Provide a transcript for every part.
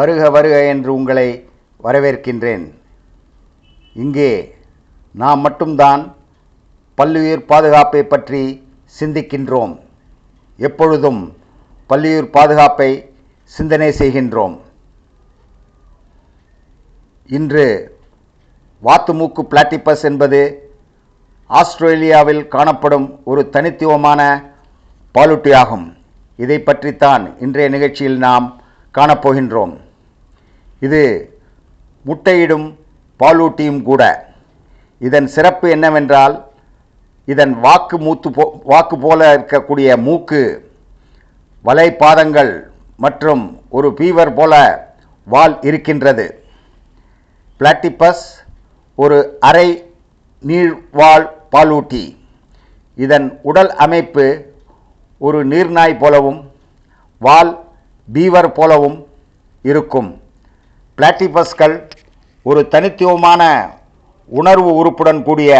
வருக வருக என்று உங்களை வரவேற்கின்றேன். இங்கே நாம் மட்டும்தான் பல்லுயிர் பாதுகாப்பை பற்றி சிந்திக்கின்றோம். எப்பொழுதும் பல்லுயிர் பாதுகாப்பை சிந்தனை செய்கின்றோம். இன்று வாத்துமூக்கு பிளாட்டிப்பஸ் என்பது ஆஸ்திரேலியாவில் காணப்படும் ஒரு தனித்துவமான பாலூட்டியாகும். இதை பற்றித்தான் இன்றைய நிகழ்ச்சியில் நாம் காணப்போகின்றோம். இது முட்டையிடும் பாலூட்டியும் கூட. இதன் சிறப்பு என்னவென்றால் இதன் வாக்கு மூத்து போ வாக்கு போல இருக்கக்கூடிய மூக்கு வலைப்பாதங்கள் மற்றும் ஒரு பீவர் போல வால் இருக்கின்றது. பிளாட்டிப்பஸ் ஒரு அரை நீர்வாழ் பாலூட்டி. இதன் உடல் அமைப்பு ஒரு நீர்நாய் போலவும் வால் பீவர் போலவும் இருக்கும். பிளாட்டிபஸ்கள் ஒரு தனித்துவமான உணர்வு உறுப்புடன் கூடிய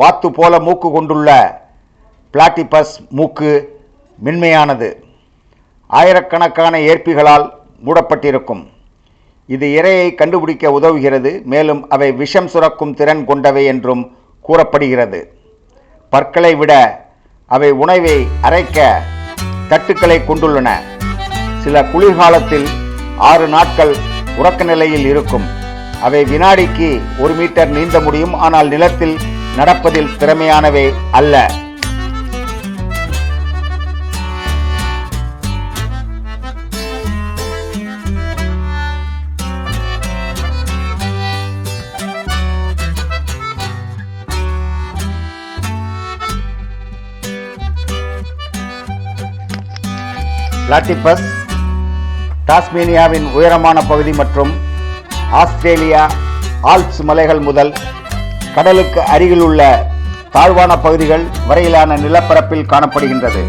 வாத்து போல மூக்கு கொண்டுள்ள பிளாட்டிபஸ் மூக்கு மென்மையானது. ஆயிரக்கணக்கான ஏற்பிகளால் மூடப்பட்டிருக்கும். இது இரையை கண்டுபிடிக்க உதவுகிறது மேலும் அவை விஷம் சுரக்கும் திறன் கொண்டவை என்றும் கூறப்படுகிறது. பற்களை விட அவை உணவை அரைக்க தட்டுக்களை கொண்டுள்ளன. சில குளிர்காலத்தில் ஆறு நாட்கள் உறக்க நிலையில் இருக்கும். அவை வினாடிக்கு ஒரு மீட்டர் நீந்த முடியும் ஆனால் நிலத்தில் நடப்பதில் திறமையானவை அல்ல. பிளாட்டிபஸ் டாஸ்மேனியாவின் உயரமான பகுதி மற்றும் ஆஸ்திரேலியா ஆல்ப்ஸ் மலைகள் முதல் கடலுக்கு அருகில் உள்ள தாழ்வான பகுதிகள் வரையிலான நிலப்பரப்பில் காணப்படுகின்றது.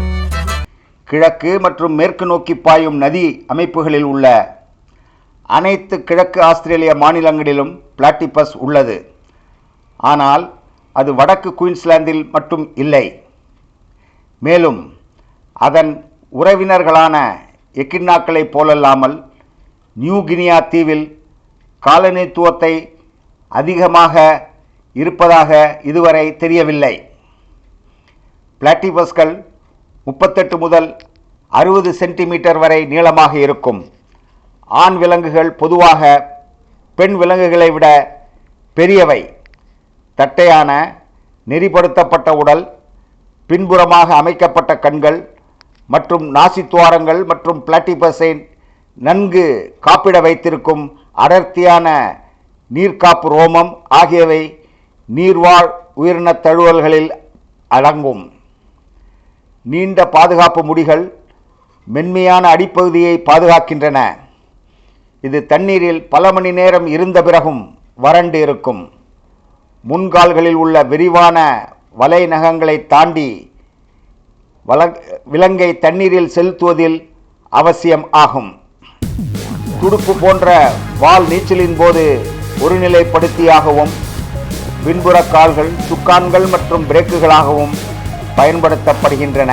கிழக்கு மற்றும் மேற்கு நோக்கி பாயும் நதி அமைப்புகளில் உள்ள அனைத்து கிழக்கு ஆஸ்திரேலிய மாநிலங்களிலும் பிளாட்டிபஸ் உள்ளது. ஆனால் அது வடக்கு குயின்ஸ்லாந்தில் மட்டும் இல்லை. மேலும் அதன் உறவினர்களான எக்கின்னாக்களைப் போலல்லாமல் நியூ கினியா தீவில் காலனித்துவத்தை அதிகமாக இருப்பதாக இதுவரை தெரியவில்லை. பிளாட்டிபஸ்கள் முப்பத்தெட்டு முதல் அறுபது சென்டிமீட்டர் வரை நீளமாக இருக்கும். ஆண் விலங்குகள் பொதுவாக பெண் விலங்குகளை விட பெரியவை. தட்டையான நெறிப்படுத்தப்பட்ட உடல் பின்புறமாக அமைக்கப்பட்ட கண்கள் மற்றும் நாசித்துவாரங்கள் மற்றும் பிளாட்டிபஸை நன்கு காப்பிட வைத்திருக்கும் அடர்த்தியான நீர்காப்பு ரோமம் ஆகியவை நீர்வாழ் உயிரின தழுவல்களில் அடங்கும். நீண்ட பாதுகாப்பு முடிகள் மென்மையான அடிப்பகுதியை பாதுகாக்கின்றன. இது தண்ணீரில் பல மணி நேரம் இருந்த பிறகும் வறண்டு இருக்கும். முன்கால்களில் உள்ள விரிவான வலை நகங்களை தாண்டி வல விலங்கை தண்ணீரில் செலுத்துவதில் அவசியம் ஆகும். துடுப்பு போன்ற வால் நீச்சலின் போது ஒருநிலைப்படுத்தியாகவும் பின்புற கால்கள் சுக்கான்கள் மற்றும் பிரேக்குகளாகவும் பயன்படுத்தப்படுகின்றன.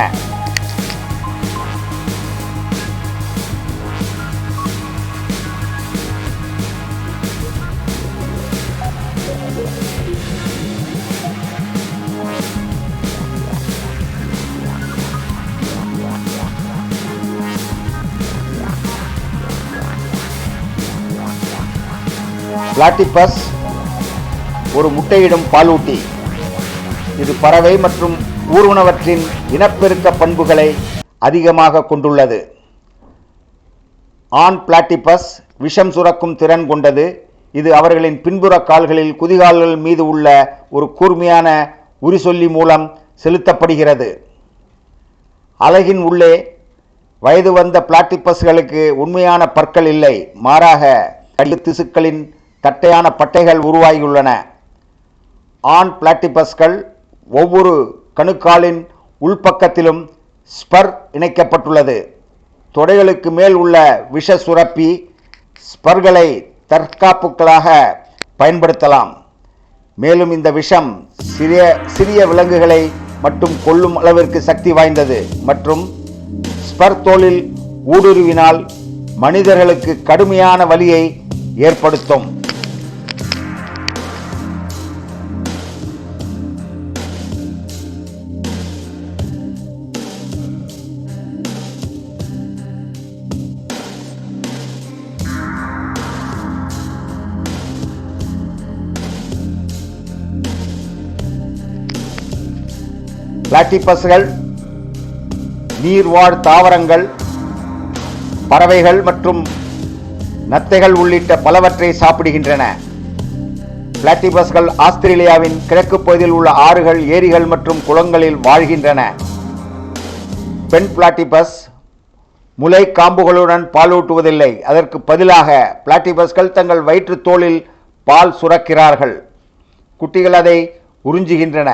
பிளாட்டிபஸ் ஒரு முட்டையிடும் பாலூட்டி. இது பறவை மற்றும் ஊர்வனவற்றின் இனப்பெருக்க பண்புகளை அதிகமாக கொண்டுள்ளது. ஆண் பிளாட்டிபஸ் விஷம் சுரக்கும் திறன் கொண்டது. இது அவர்களின் பின்புற கால்களில் குதிகால்கள் மீது உள்ள ஒரு கூர்மையான உரிசொல்லி மூலம் செலுத்தப்படுகிறது. அலகின் உள்ளே வயது வந்த பிளாட்டிபஸ்களுக்கு உண்மையான பற்கள் இல்லை. மாறாக கல்லு திசுக்களின் தட்டையான பட்டைகள் உருவாகியுள்ளன. ஆண் பிளாட்டிபஸ்கள் ஒவ்வொரு கணுக்காலின் உள்பக்கத்திலும் ஸ்பர் இணைக்கப்பட்டுள்ளது. தொடைகளுக்கு மேல் உள்ள விஷ சுரப்பி ஸ்பர்களை தற்காப்புகளாக பயன்படுத்தலாம். மேலும் இந்த விஷம் சிறிய சிறிய விலங்குகளை மட்டும் கொல்லும் அளவிற்கு சக்தி வாய்ந்தது. மற்றும் ஸ்பர் தோலில் ஊடுருவினால் மனிதர்களுக்கு கடுமையான வலியை ஏற்படுத்தும். பிளாட்டிபஸ்கள் நீர்வாழ் தாவரங்கள் பறவைகள் மற்றும் நத்தைகள் உள்ளிட்ட பலவற்றை சாப்பிடுகின்றன. பிளாட்டிபஸ்கள் ஆஸ்திரேலியாவின் கிழக்கு பகுதியில் உள்ள ஆறுகள் ஏரிகள் மற்றும் குளங்களில் வாழ்கின்றன. பெண் பிளாட்டிபஸ் முலை காம்புகளுடன் பாலூட்டுவதில்லை அதற்கு பதிலாக பிளாட்டிபஸ்கள் தங்கள் வயிற்றுத்தோளில் பால் சுரக்கிறார்கள். குட்டிகள் அதை உறிஞ்சுகின்றன.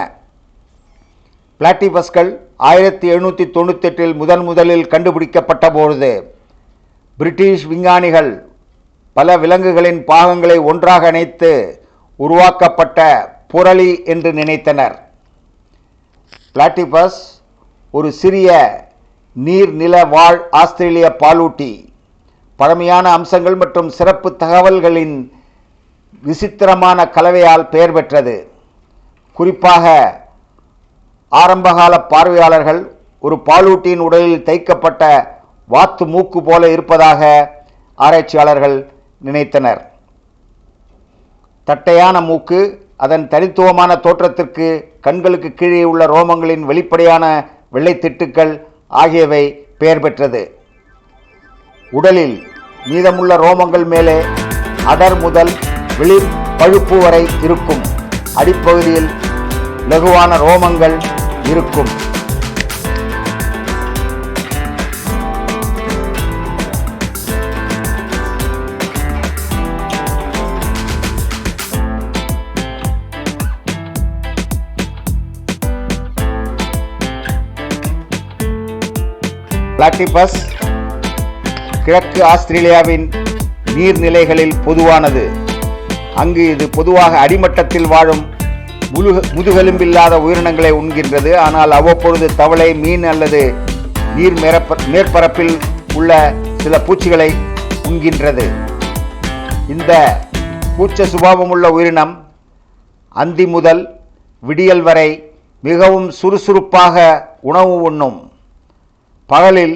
பிளாட்டிபஸ்கள் ஆயிரத்தி எழுநூற்றி தொண்ணூத்தெட்டில் முதன் முதலில் கண்டுபிடிக்கப்பட்ட பொழுது பிரிட்டிஷ் விஞ்ஞானிகள் பல விலங்குகளின் பாகங்களை ஒன்றாக இணைத்து உருவாக்கப்பட்ட புரளி என்று நினைத்தனர். பிளாட்டிபஸ் ஒரு சிறிய நீர்நில வாழ் ஆஸ்திரேலிய பாலூட்டி. பழமையான அம்சங்கள் மற்றும் சிறப்பு தகவல்களின் விசித்திரமான கலவையால் பெயர் பெற்றது. குறிப்பாக ஆரம்பகால பார்வையாளர்கள் ஒரு பாலூட்டியின் உடலில் தைக்கப்பட்ட வாத்து மூக்கு போல இருப்பதாக ஆராய்ச்சியாளர்கள் நினைத்தனர். தட்டையான மூக்கு அதன் தனித்துவமான தோற்றத்திற்கு கண்களுக்கு கீழே உள்ள ரோமங்களின் வெளிப்படையான வெள்ளைத்திட்டுக்கள் ஆகியவை பெயர் பெற்றது. உடலில் மீதமுள்ள ரோமங்கள் மேலே அடர் முதல் வெளிர் பழுப்பு வரை இருக்கும். அடிப்பகுதியில் லகுவான ரோமங்கள் இருக்கும். பிளாட்டிபஸ் கிழக்கு ஆஸ்திரேலியாவின் நீர்நிலைகளில் பொதுவானது. அங்கு இது பொதுவாக அடிமட்டத்தில் வாழும் முழுக முதுகெலும்பில்லாத உயிரினங்களை உண்கின்றது. ஆனால் அவ்வப்பொழுது தவளை மீன் அல்லது நீர் மேற்பரப்பில் உள்ள சில பூச்சிகளை உண்கின்றது. இந்த பூச்ச சுபாவமுள்ள உயிரினம் அந்தி முதல் விடியல் வரை மிகவும் சுறுசுறுப்பாக உணவு உண்ணும். பகலில்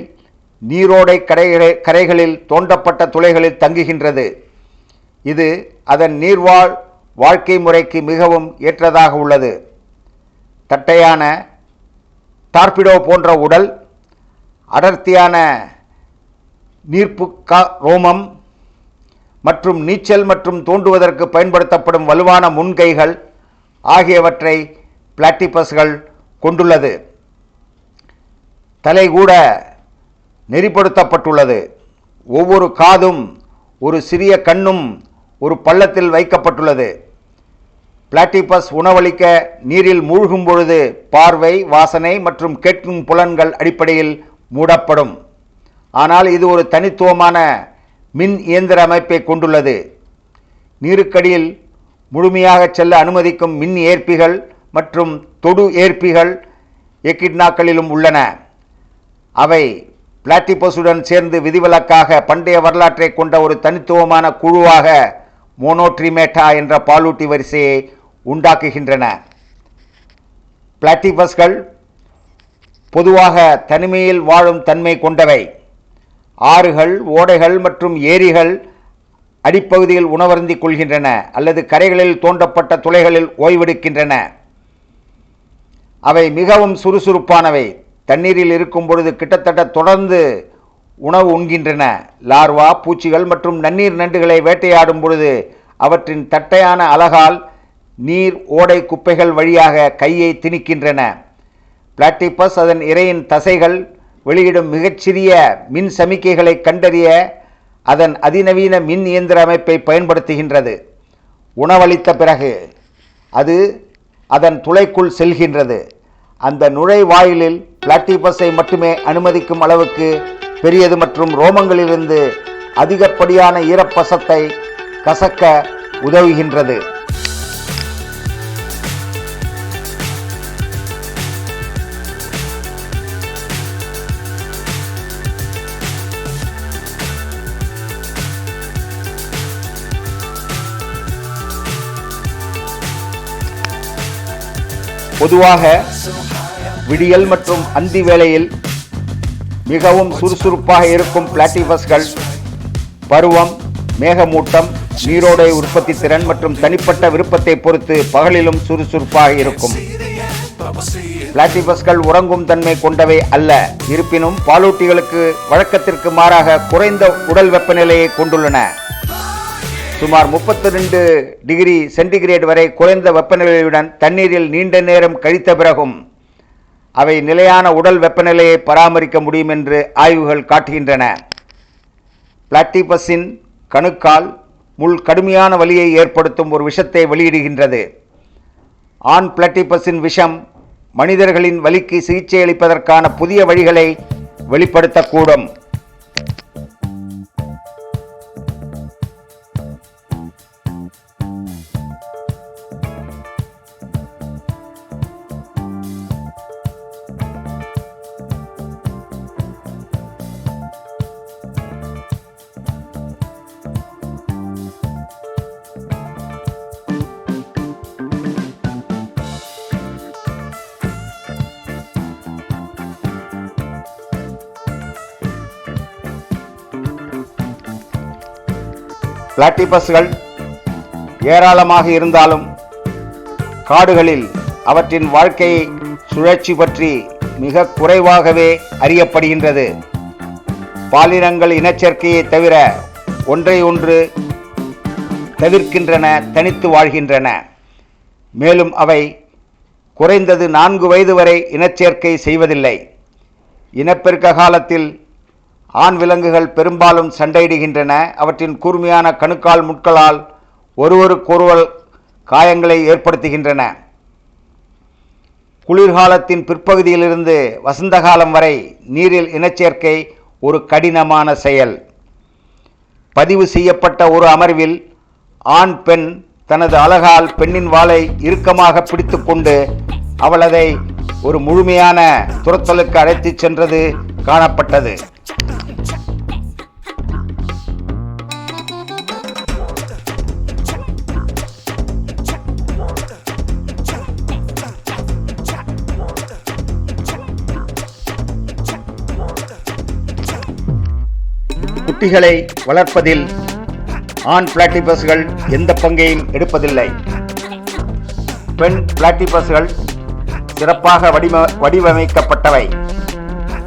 நீரோடை கரைகளை கரைகளில் தோண்டப்பட்ட துளைகளில் தங்குகின்றது. இது அதன் நீர்வாழ் வாழ்க்கை முறைக்கு மிகவும் ஏற்றதாக உள்ளது. தட்டையான டார்பிடோ போன்ற உடல் அடர்த்தியான நீர்ப்பு கா ரோமம் மற்றும் நீச்சல் மற்றும் தோண்டுவதற்கு பயன்படுத்தப்படும் வலுவான முன்கைகள் ஆகியவற்றை பிளாட்டிபஸ்கள் கொண்டுள்ளது. தலை கூட நெறிப்படுத்தப்பட்டுள்ளது. ஒவ்வொரு காதும் ஒரு சிறிய கண்ணும் ஒரு பள்ளத்தில் வைக்கப்பட்டுள்ளது. பிளாட்டிபஸ் உணவளிக்க நீரில் மூழ்கும் பொழுது பார்வை வாசனை மற்றும் கேட்கும் புலன்கள் அடிப்படையில் மூடப்படும். ஆனால் இது ஒரு தனித்துவமான மின் இயந்திர அமைப்பை கொண்டுள்ளது. நீருக்கடியில் முழுமையாக செல்ல அனுமதிக்கும் மின் ஏற்பிகள் மற்றும் தொடு ஏற்பிகள் எக்கிட்னாக்களிலும் உள்ளன. அவை பிளாட்டிபஸுடன் சேர்ந்து விதிவிலக்காக பண்டைய வரலாற்றை கொண்ட ஒரு தனித்துவமான குழுவாக மோனோட்ரிமேட்டா என்ற பாலூட்டி வரிசையை உண்டாக்குகின்றன. பிளாட்டிபஸ்கள் பொதுவாக தனிமையில் வாழும் தன்மை கொண்டவை. ஆறுகள் ஓடைகள் மற்றும் ஏரிகள் அடிப்பகுதியில் உணவருந்திக் கொள்கின்றன அல்லது கரைகளில் தோண்டப்பட்ட துளைகளில் ஓய்வெடுக்கின்றன. அவை மிகவும் சுறுசுறுப்பானவை. தண்ணீரில் இருக்கும் பொழுது கிட்டத்தட்ட தொடர்ந்து உணவு உண்கின்றன. லார்வா பூச்சிகள் மற்றும் நன்னீர் நண்டுகளை வேட்டையாடும் பொழுது அவற்றின் தட்டையான அலகால் நீர் ஓடை குப்பைகள் வழியாக கையை திணிக்கின்றன. பிளாட்டிபஸ் அதன் இரையின் தசைகள் வெளியிடும் மிகச்சிறிய மின் சமிக்கைகளை கண்டறிய அதன் அதிநவீன மின் இயந்திர அமைப்பை பயன்படுத்துகின்றது. உணவளித்த பிறகு அது அதன் துளைக்குள் செல்கின்றது. அந்த நுழைவாயிலில் பிளாட்டிபஸை மட்டுமே அனுமதிக்கும் அளவுக்கு பெரியது மற்றும் ரோமங்களிலிருந்து அதிகப்படியான ஈரப்பசத்தை கசக்க உதவுகின்றது. பொதுவாக விடியல் மற்றும் அந்தி வேளையில் மிகவும் சுறுசுறுப்பாக இருக்கும் பிளாட்டிபஸ்கள் பருவம் மேகமூட்டம் நீரோடை உற்பத்தி திறன் மற்றும் தனிப்பட்ட விருப்பத்தை பொறுத்து பகலிலும் சுறுசுறுப்பாக இருக்கும். பிளாட்டிபஸ்கள் உறங்கும் தன்மை கொண்டவை அல்ல இருப்பினும் பாலூட்டிகளுக்கு வழக்கத்திற்கு மாறாக குறைந்த உடல் வெப்பநிலையை கொண்டுள்ளன. சுமார் 32 டிகிரி சென்டிகிரேட் வரை குறைந்த வெப்பநிலையுடன் தண்ணீரில் நீண்ட நேரம் கழித்த பிறகும் அவை நிலையான உடல் வெப்பநிலையை பராமரிக்க முடியும் என்று ஆய்வுகள் காட்டுகின்றன. பிளாட்டிபஸின் கணுக்கால் முள் கடுமையான வலியை ஏற்படுத்தும் ஒரு விஷத்தை வெளியிடுகின்றது. ஆண் பிளாட்டிபஸின் விஷம் மனிதர்களின் வலிக்கு சிகிச்சை அளிப்பதற்கான புதிய வழிகளை வெளிப்படுத்தக்கூடும். பிளாட்டிபஸ்கள் ஏராளமாக இருந்தாலும் காடுகளில் அவற்றின் வாழ்க்கை சுழற்சி பற்றி மிக குறைவாகவே அறியப்படுகின்றது. பாலினங்கள் இனச்சேர்க்கையை தவிர ஒன்றை ஒன்று தவிர்க்கின்றன தனித்து வாழ்கின்றன. மேலும் அவை குறைந்தது நான்கு வயது வரை இனச்சேர்க்கை செய்வதில்லை. இனப்பெருக்க காலத்தில் ஆண் விலங்குகள் பெரும்பாலும் சண்டையிடுகின்றன. அவற்றின் கூர்மையான கணுக்கால் முட்களால் ஒருவருக்கொருவர் காயங்களை ஏற்படுத்துகின்றன. குளிர்காலத்தின் பிற்பகுதியிலிருந்து வசந்த காலம் வரை நீரில் இனச்சேர்க்கை ஒரு கடினமான செயல். பதிவு செய்யப்பட்ட ஒரு அமர்வில் ஆண் பெண் தனது அழகால் பெண்ணின் வாளை இறுக்கமாக பிடித்துக்கொண்டு அவளதை ஒரு முழுமையான துரத்தலுக்கு அழைத்துச் சென்றது காணப்பட்டது. குட்டிகளை வளர்ப்பதில் ஆண் பிளாட்டிபஸ்கள் எந்த பங்கையும் எடுப்பதில்லை. பெண் பிளாட்டிபஸ்கள் சிறப்பாக வடிவ வடிவமைக்கப்பட்டவை.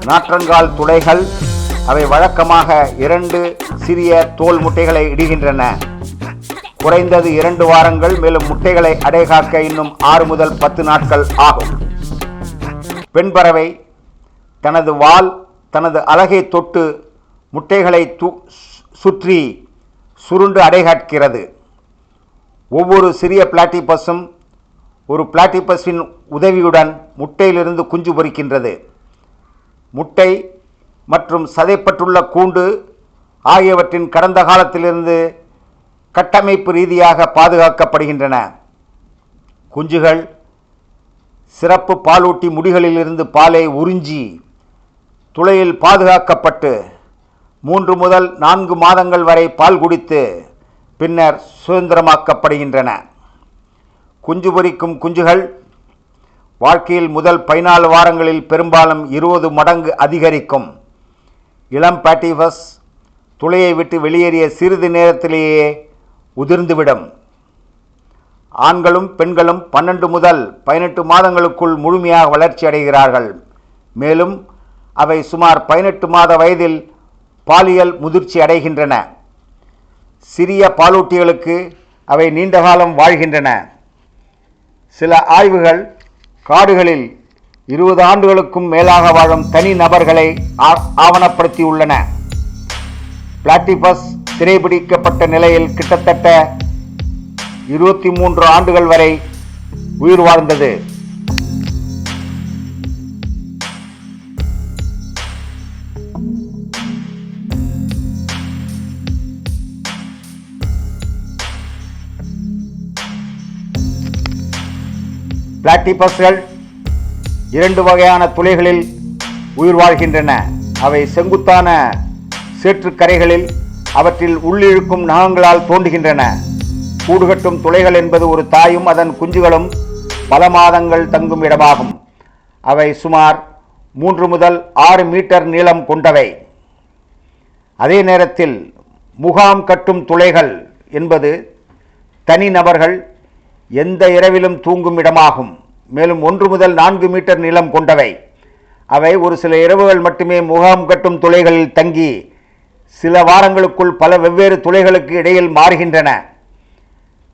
நாற்றங்கால் துளைகள் அவை வழக்கமாக இரண்டு சிறிய தோல் முட்டைகளை இடுகின்றன. குறைந்தது இரண்டு வாரங்கள் மேலும் முட்டைகளை அடைகாக்க இன்னும் ஆறு முதல் பத்து நாட்கள் ஆகும். பெண் பறவை தனது வால் தனது அழகை தொட்டு முட்டைகளை து சுற்றி சுருண்டு அடைகாட்கிறது ஒவ்வொரு சிறிய பிளாட்டிபஸும் ஒரு பிளாட்டிபஸின் உதவியுடன் முட்டையிலிருந்து குஞ்சு பொரிக்கின்றது முட்டை மற்றும் சதைப்பட்டுள்ள கூண்டு ஆகியவற்றின் கடந்த காலத்திலிருந்து கட்டமைப்பு ரீதியாக பாதுகாக்கப்படுகின்றன. குஞ்சுகள் சிறப்பு பாலூட்டி முடிகளிலிருந்து பாலை உறிஞ்சி துளையில் பாதுகாக்கப்பட்டு மூன்று முதல் நான்கு மாதங்கள் வரை பால் குடித்து பின்னர் சுதந்திரமாக்கப்படுகின்றன. குஞ்சு பொறிக்கும் குஞ்சுகள் வாழ்க்கையில் முதல் பதினாலு வாரங்களில் பெரும்பாலும் இருபது மடங்கு அதிகரிக்கும். இளம் பேட்டிஃபஸ் துளையை விட்டு வெளியேறிய சிறிது நேரத்திலேயே உதிர்ந்துவிடும். ஆண்களும் பெண்களும் பன்னெண்டு முதல் பதினெட்டு மாதங்களுக்குள் முழுமையாக வளர்ச்சி அடைகிறார்கள் மேலும் அவை சுமார் பதினெட்டு மாத வயதில் பாலியல் முதிர்ச்சி அடைகின்றன. சிறிய பாலூட்டிகளுக்கு அவை நீண்ட காலம் வாழ்கின்றன. சில ஆய்வுகள் காடுகளில் இருபது ஆண்டுகளுக்கும் மேலாக வாழும் தனி நபர்களை ஆ- ஆவணப்படுத்தியுள்ளன. பிளாட்டிபஸ் சிறைபிடிக்கப்பட்ட நிலையில் கிட்டத்தட்ட இருபத்தி மூன்று ஆண்டுகள் வரை உயிர் வாழ்ந்தது. பிளாட்டிபஸ்கள் இரண்டு வகையான துளைகளில் உயிர் வாழ்கின்றன. அவை செங்குத்தான சேற்றுக்கரைகளில் அவற்றில் உள்ளிழுக்கும் நகங்களால் தோன்றுகின்றன. கூடுகட்டும் துளைகள் என்பது ஒரு தாயும் அதன் குஞ்சுகளும் பல மாதங்கள் தங்கும் இடமாகும். அவை சுமார் மூன்று முதல் ஆறு மீட்டர் நீளம் கொண்டவை. அதே நேரத்தில் முகாம் கட்டும் துளைகள் என்பது தனிநபர்கள் எந்த இரவிலும் தூங்கும் இடமாகும். மேலும் ஒன்று முதல் நான்கு மீட்டர் நீளம் கொண்டவை. அவை ஒரு சில இரவுகள் மட்டுமே முகாம் கட்டும் துளைகளில் தங்கி சில வாரங்களுக்குள் பல வெவ்வேறு துளைகளுக்கு இடையில் மாறுகின்றன.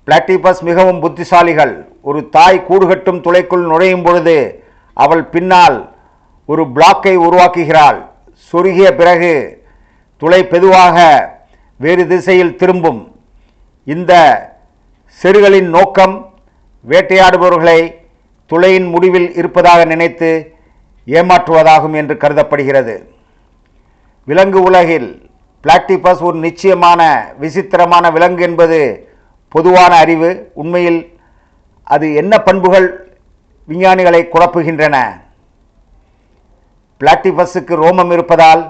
பிளாட்டிபஸ் மிகவும் புத்திசாலிகள். ஒரு தாய் கூடு கட்டும் துளைக்குள் நுழையும் பொழுது அவள் பின்னால் ஒரு பிளாக்கை உருவாக்குகிறாள். சொருகிய பிறகு துளை பெதுவாக வேறு திசையில் திரும்பும். இந்த செருகளின் நோக்கம் வேட்டையாடுபவர்களை துளையின் முடிவில் இருப்பதாக நினைத்து ஏமாற்றுவதாகும் என்று கருதப்படுகிறது. விலங்கு உலகில் பிளாக்டிபஸ் ஒரு நிச்சயமான விசித்திரமான விலங்கு என்பது பொதுவான அறிவு. உண்மையில் அது என்ன பண்புகள் விஞ்ஞானிகளை குழப்புகின்றன? பிளாட்டிபஸுக்கு ரோமம் இருப்பதால்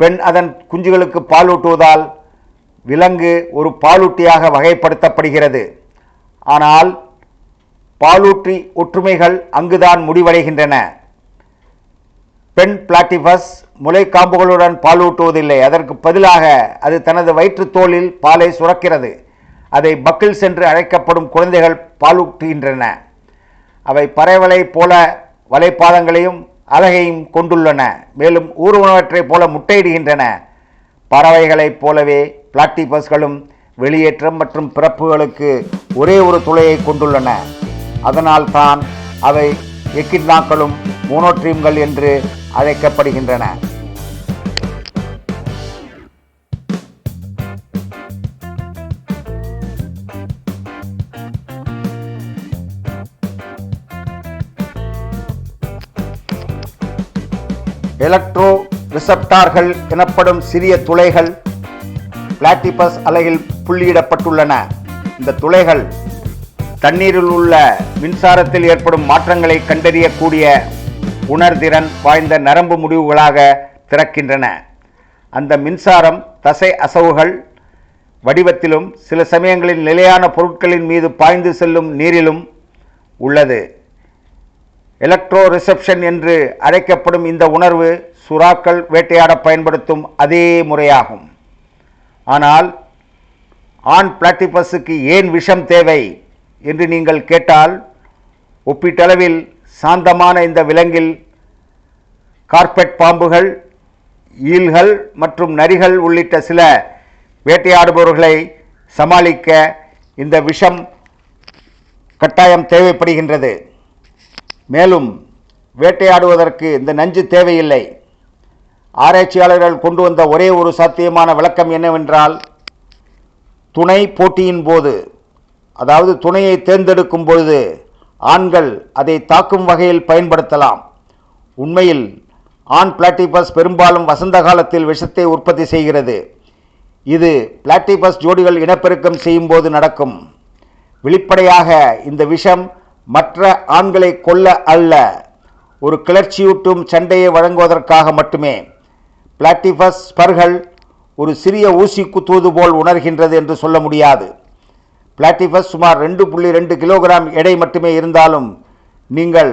பெண் அதன் குஞ்சுகளுக்கு பாலூட்டுவதால் விலங்கு ஒரு பாலூட்டியாக வகைப்படுத்தப்படுகிறது. ஆனால் பாலூட்டி ஒற்றுமைகள் அங்குதான் முடிவடைகின்றன. பெண் பிளாட்டிபஸ் முளைக்காம்புகளுடன் பாலூட்டுவதில்லை. அதற்கு பதிலாக அது தனது வயிற்றுத்தோளில் பாலை சுரக்கிறது. அதை பக்கில் சென்று அழைக்கப்படும் குழந்தைகள் பாலூட்டுகின்றன. அவை பறவைகளை போல வலைப்பாதங்களையும் அலகையும் கொண்டுள்ளன. மேலும் ஊர்வனவற்றைப் போல முட்டையிடுகின்றன. பறவைகளைப் போலவே பிளாட்டிபஸ்களும் வெளியேற்றம் மற்றும் பிறப்புகளுக்கு ஒரே ஒரு துளையை கொண்டுள்ளன. அதனால் தான் அவை எக்கிட்னாக்களும் மோனோட்ரீம்கள் என்று அழைக்கப்படுகின்றன. எலக்ட்ரோ ரிசப்டார்கள் எனப்படும் சிறிய துளைகள் பிளாட்டிபஸ் அலையில் புள்ளியிடப்பட்டுள்ளன. இந்த துளைகள் தண்ணீரில் உள்ள மின்சாரத்தில் ஏற்படும் மாற்றங்களை கண்டறியக்கூடிய உணர்திறன் வாய்ந்த நரம்பு முடிவுகளாக திறக்கின்றன. அந்த மின்சாரம் தசை அசவுகள் வடிவத்திலும் சில சமயங்களில் நிலையான பொருட்களின் மீது பாய்ந்து செல்லும் நீரிலும் உள்ளது. எலக்ட்ரோ ரிசப்ஷன் என்று அழைக்கப்படும் இந்த உணர்வு சுறாக்கள் வேட்டையாட பயன்படுத்தும் அதே முறையாகும். ஆனால் ஆண் பிளாட்டிபஸுக்கு ஏன் விஷம் தேவை என்று நீங்கள் கேட்டால் ஒப்பீட்டளவில் சாந்தமான இந்த விலங்கில் கார்பெட் பாம்புகள் ஈல்கள் மற்றும் நரிகள் உள்ளிட்ட சில வேட்டையாடுபவர்களை சமாளிக்க இந்த விஷம் கட்டாயம் தேவைப்படுகின்றது. மேலும் வேட்டையாடுவதற்கு இந்த நஞ்சு தேவையில்லை. ஆராய்ச்சியாளர்கள் கொண்டு வந்த ஒரே ஒரு சாத்தியமான விளக்கம் என்னவென்றால் துணை போட்டியின் போது அதாவது துணையை தேர்ந்தெடுக்கும் பொழுது ஆண்கள் அதை தாக்கும் வகையில் பயன்படுத்தலாம். உண்மையில் ஆண் பிளாட்டிபஸ் பெரும்பாலும் வசந்த காலத்தில் விஷத்தை உற்பத்தி செய்கிறது. இது பிளாட்டிபஸ் ஜோடிகள் இனப்பெருக்கம் செய்யும் போது நடக்கும். வெளிப்படையாக இந்த விஷம் மற்ற ஆண்களை கொல்ல அல்ல ஒரு கிளர்ச்சியூட்டும் சண்டையை வழங்குவதற்காக மட்டுமே. பிளாட்டிஃபஸ் ஸ்பர்கள் ஒரு சிறிய ஊசி குத்துவது போல் உணர்கின்றது என்று சொல்ல முடியாது. பிளாட்டிஃபஸ் சுமார் ரெண்டு புள்ளி ரெண்டு கிலோகிராம் எடை மட்டுமே இருந்தாலும் நீங்கள்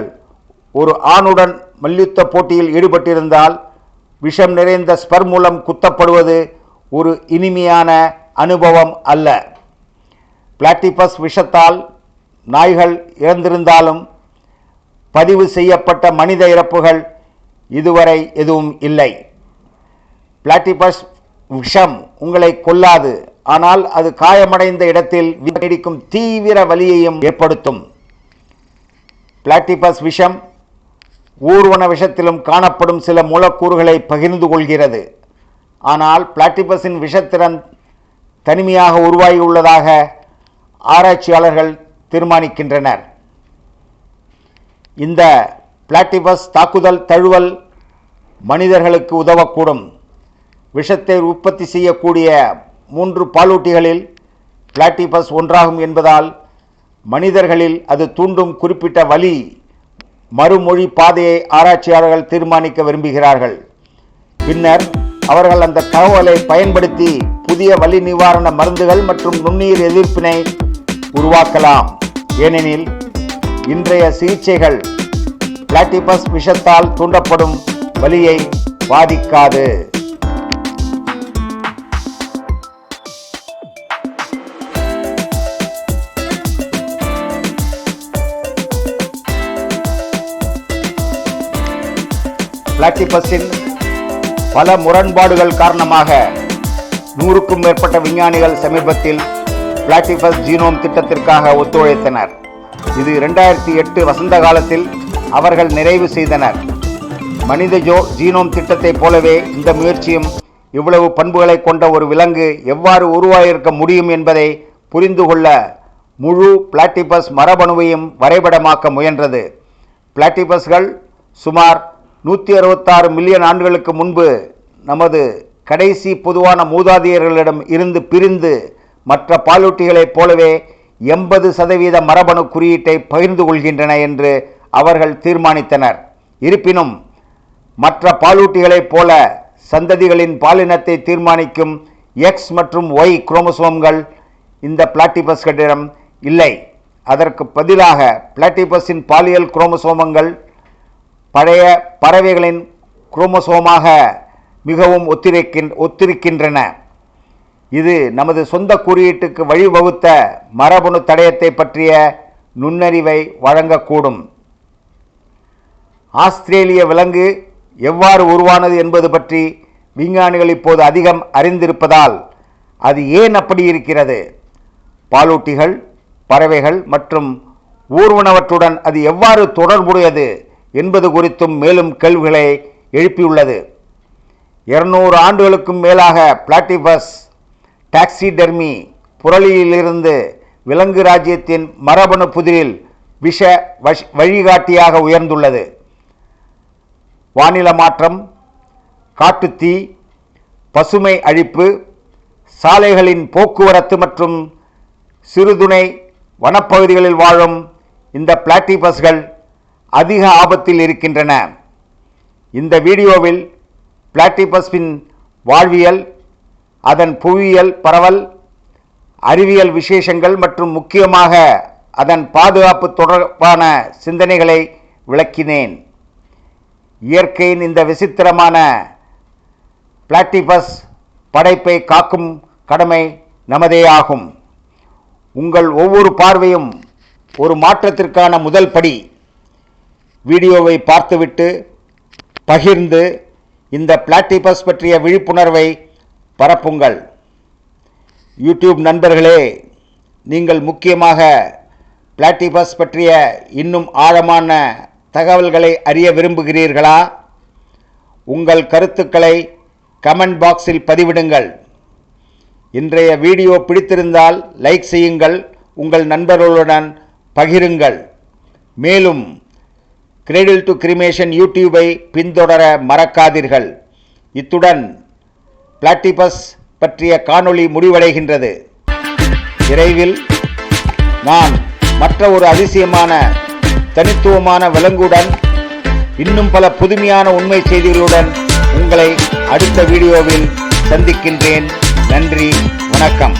ஒரு ஆணுடன் மல்யுத்த போட்டியில் ஈடுபட்டிருந்தால் விஷம் நிறைந்த ஸ்பர் மூலம் குத்தப்படுவது ஒரு இனிமையான அனுபவம் அல்ல. பிளாட்டிபஸ் விஷத்தால் நாய்கள் இறந்திருந்தாலும் பதிவு செய்யப்பட்ட மனித இறப்புகள் இதுவரை எதுவும் இல்லை. பிளாட்டிபஸ் விஷம் உங்களை கொல்லாது. ஆனால் அது காயமடைந்த இடத்தில் நீடிக்கும் தீவிர வலியையும் ஏற்படுத்தும். பிளாட்டிபஸ் விஷம் ஊர்வன விஷத்திலும் காணப்படும் சில மூலக்கூறுகளை பகிர்ந்து கொள்கிறது. ஆனால் பிளாட்டிபஸின் விஷத்திறன் தனிமையாக உருவாகியுள்ளதாக ஆராய்ச்சியாளர்கள் தீர்மானிக்கின்றனர். இந்த பிளாட்டிபஸ் தாக்குதல் தழுவல் மனிதர்களுக்கு உதவக்கூடும். விஷத்தை உற்பத்தி செய்யக்கூடிய மூன்று பாலூட்டிகளில் பிளாட்டிபஸ் ஒன்றாகும் என்பதால் மனிதர்களில் அது தூண்டும் குறிப்பிட்ட வலி மறுமொழி பாதையை ஆராய்ச்சியாளர்கள் தீர்மானிக்க விரும்புகிறார்கள். பின்னர் அவர்கள் அந்த தகவலை பயன்படுத்தி புதிய வலி நிவாரண மருந்துகள் மற்றும் நுண்ணுயிர் எதிர்ப்பினை உருவாக்கலாம். ஏனெனில் இன்றைய சிகிச்சைகள் பிளாட்டிபஸ் விஷத்தால் தூண்டப்படும் வலியை பாதிக்காது. பிளாட்டிபஸின் பல முரண்பாடுகள் காரணமாக நூறுக்கும் மேற்பட்ட விஞ்ஞானிகள் சமீபத்தில் பிளாட்டிபஸ் ஜீனோம் திட்டத்திற்காக ஒத்துழைத்தனர். இது இரண்டாயிரத்தி எட்டு வசந்த காலத்தில் அவர்கள் நிறைவு செய்தனர். மனித ஜோ ஜீனோம் திட்டத்தைப் போலவே இந்த முயற்சியும் இவ்வளவு பண்புகளை கொண்ட ஒரு விலங்கு எவ்வாறு உருவாயிருக்க முடியும் என்பதை புரிந்து கொள்ள முழு பிளாட்டிபஸ் மரபணுவையும் வரைபடமாக்க முயன்றது. பிளாட்டிபஸ்கள் சுமார் நூற்றி அறுபத்தாறு மில்லியன் ஆண்டுகளுக்கு முன்பு நமது கடைசி பொதுவான மூதாதையர்களிடம் இருந்து பிரிந்து மற்ற பாலூட்டிகளைப் போலவே எண்பது சதவீத மரபணு குறியீட்டை பகிர்ந்து கொள்கின்றன என்று அவர்கள் தீர்மானித்தனர். இருப்பினும் மற்ற பாலூட்டிகளைப் போல சந்ததிகளின் பாலினத்தை தீர்மானிக்கும் எக்ஸ் மற்றும் ஒய் குரோமோசோம்கள் இந்த பிளாட்டிபஸ்களிடம் இல்லை. அதற்கு பதிலாக பிளாட்டிபஸின் பாலியல் குரோமோசோமங்கள் பழைய பறவைகளின் குரோமசோமாக மிகவும் ஒத்திருக்கின் ஒத்திருக்கின்றன. இது நமது சொந்த குறியீட்டுக்கு வழிவகுத்த மரபணு தடயத்தை பற்றிய நுண்ணறிவை வழங்கக்கூடும். ஆஸ்திரேலிய விலங்கு எவ்வாறு உருவானது என்பது பற்றி விஞ்ஞானிகள் இப்போது அதிகம் அறிந்திருப்பதால் அது ஏன் அப்படி இருக்கிறது? பாலூட்டிகள் பறவைகள் மற்றும் ஊர்வனவற்றுடன் அது எவ்வாறு தொடர்புடையது? என்பது குறித்தும் மேலும் கேள்விகளை எழுப்பியுள்ளது. இருநூறு ஆண்டுகளுக்கும் மேலாக பிளாட்டிபஸ் டாக்ஸிடெர்மி புரளியிலிருந்து விலங்கு ராஜ்யத்தின் மரபணு புதிரில் விஷ வஷ் வழிகாட்டியாக உயர்ந்துள்ளது. வானிலை மாற்றம் காட்டுத்தீ பசுமை அழிப்பு சாலைகளின் போக்குவரத்து மற்றும் சிறுதுணை வனப்பகுதிகளில் வாழும் இந்த பிளாட்டிபஸ்கள் அதிக ஆபத்தில் இருக்கின்றன. இந்த வீடியோவில் பிளாட்டிபஸ்பின் வாழ்வியல் அதன் புவியியல் பரவல் அறிவியல் விசேஷங்கள் மற்றும் முக்கியமாக அதன் பாதுகாப்பு தொடர்பான சிந்தனைகளை விளக்கினேன். இயற்கையின் இந்த விசித்திரமான பிளாட்டிபஸ் படைப்பை காக்கும் கடமை நமதே ஆகும். உங்கள் ஒவ்வொரு பார்வையும் ஒரு மாற்றத்திற்கான முதல் படி வீடியோவை பார்த்துவிட்டு பகிர்ந்து இந்த பிளாட்டிபஸ் பற்றிய விழிப்புணர்வை பரப்புங்கள். யூடியூப் நண்பர்களே நீங்கள் முக்கியமாக பிளாட்டிபஸ் பற்றிய இன்னும் ஆழமான தகவல்களை அறிய விரும்புகிறீர்களா? உங்கள் கருத்துக்களை கமெண்ட் பாக்ஸில் பதிவிடுங்கள். இன்றைய வீடியோ பிடித்திருந்தால் லைக் செய்யுங்கள் உங்கள் நண்பர்களுடன் பகிருங்கள். மேலும் கிரேடில் டு கிரிமேஷன் யூடியூபை பின்தொடர மறக்காதீர்கள். இத்துடன் பிளாட்டிபஸ் பற்றிய காணொளி முடிவடைகின்றது. விரைவில் நான் மற்ற ஒரு அதிசயமான தனித்துவமான விலங்குடன் இன்னும் பல புதுமையான உண்மை செய்திகளுடன் உங்களை அடுத்த வீடியோவில் சந்திக்கின்றேன். நன்றி வணக்கம்.